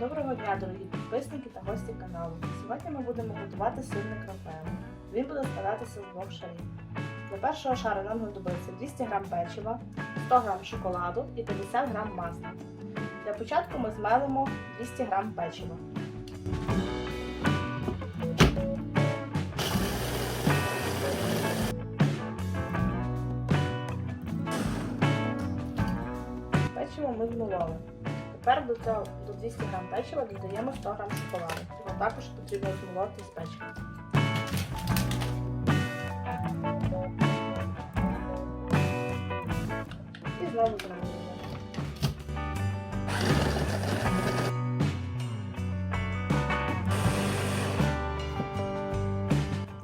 Доброго дня, дорогі підписники та гості каналу. Сьогодні ми будемо готувати сирник Рафаело. Він буде складатися з двох шарів. Для першого шару нам знадобиться 200 г печива, 100 г шоколаду і 50 г масла. Для початку ми змелимо 200 г печива. Печиво ми змололи. Тепер до, до 200 г печива додаємо 100 г шоколаду. Його також потрібно змолоти з печива. І знову змолюємо.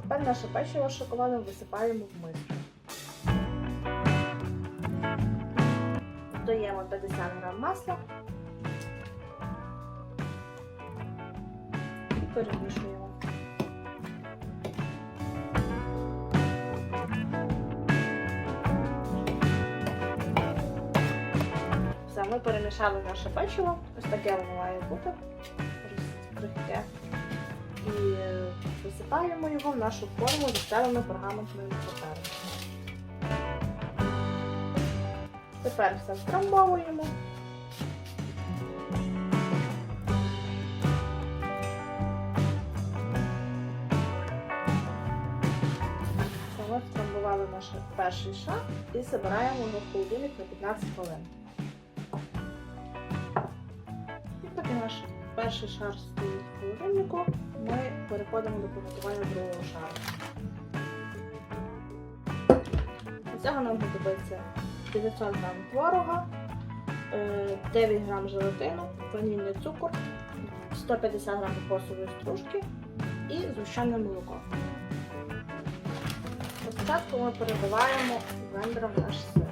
Тепер наше печиво з шоколадом висипаємо в миску. Додаємо 50 г масла перемішуємо. Ми перемішали наше печиво. Ось таке воно має бути. роз- крихке. І е, висипаємо його в нашу форму застелену пергаментною папером. Тепер все втрамбовуємо. Наш перший шар і забираємо його в холодильник на 15 хвилин. І поки наш перший шар стоїть в холодильнику, ми переходимо до приготування другого шару. Цього нам знадобиться 900 г творога, е, 9 г желатину, ванільний цукор, 150 г кокосової стружки і згущене молоко. Спочатку ми перебиваємо блендером наш сир.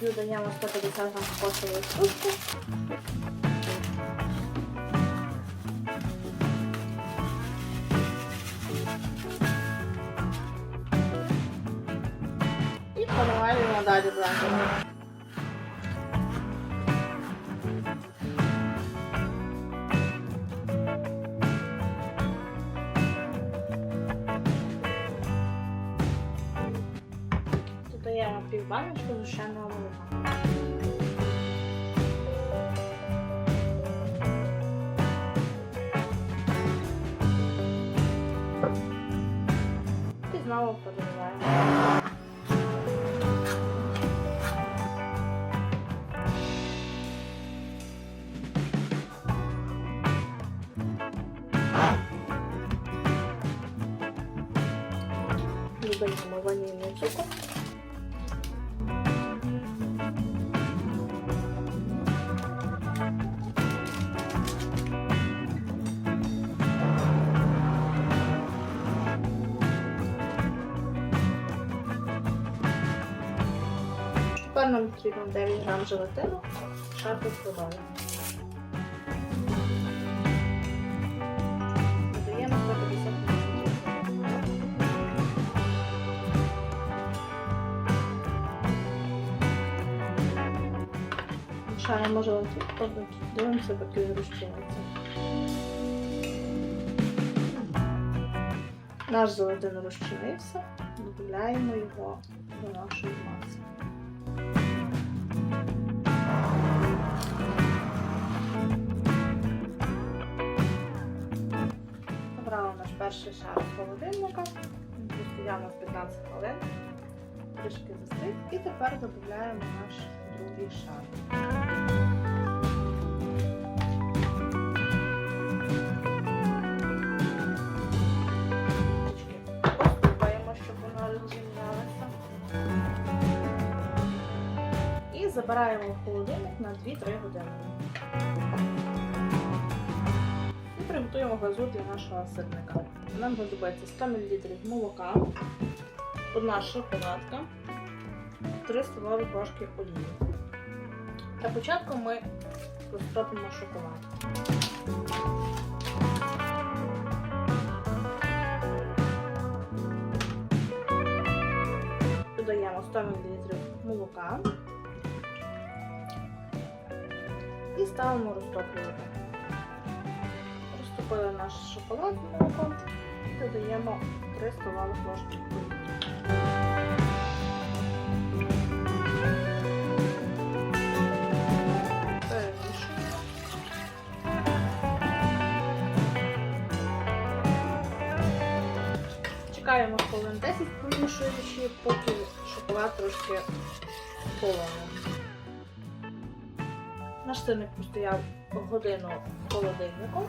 Додаємо 150 г кокосової стружки. Поливаємо далі блендером. Додаємо пів баночки зущеного молока. І знову поливаємо. Додаємо ванільний цукор. Нам потрібно 9 грам желатину, шар розкриваємо. Шаримо желатин, дивимося, поки розчиниться. Наш желатин розчинився, додаємо його до нашої маси. Забрали наш перший шар з холодильника, постояли 15 хвилин, трішки застиг і тепер додаємо наш другий забираємо в холодильник на 2-3 години. І приготуємо глазур для нашого сирника. Нам знадобиться 100 мл молока, одна шоколадка, 3 столові ложки олії. Для початку ми розтопимо шоколад. Додаємо 100 мл молока і ставимо розтоплювати. Розтопили наш шоколад з молоком і додаємо 3 столових ложки Чекаємо хвилин 10, помішуючи, поки шоколад трошки холодно. Наш сирник постояв годину в холодильнику.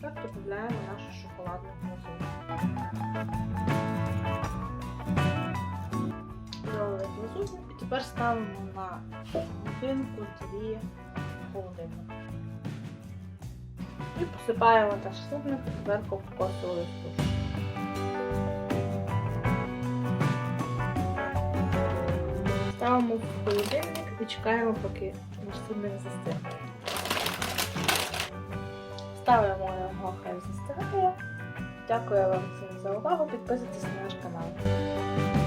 Так додаємо нашу шоколадну глазурь. Залили глазурь і тепер ставимо на годинку дві холодильник. І посипаємо наш сирник зверху кокосовою стружкою. Ставимо в холодильник і чекаємо, поки сирник застигне. Ставимо його, хай застигає. Дякую вам всім за увагу. Підписуйтесь на наш канал.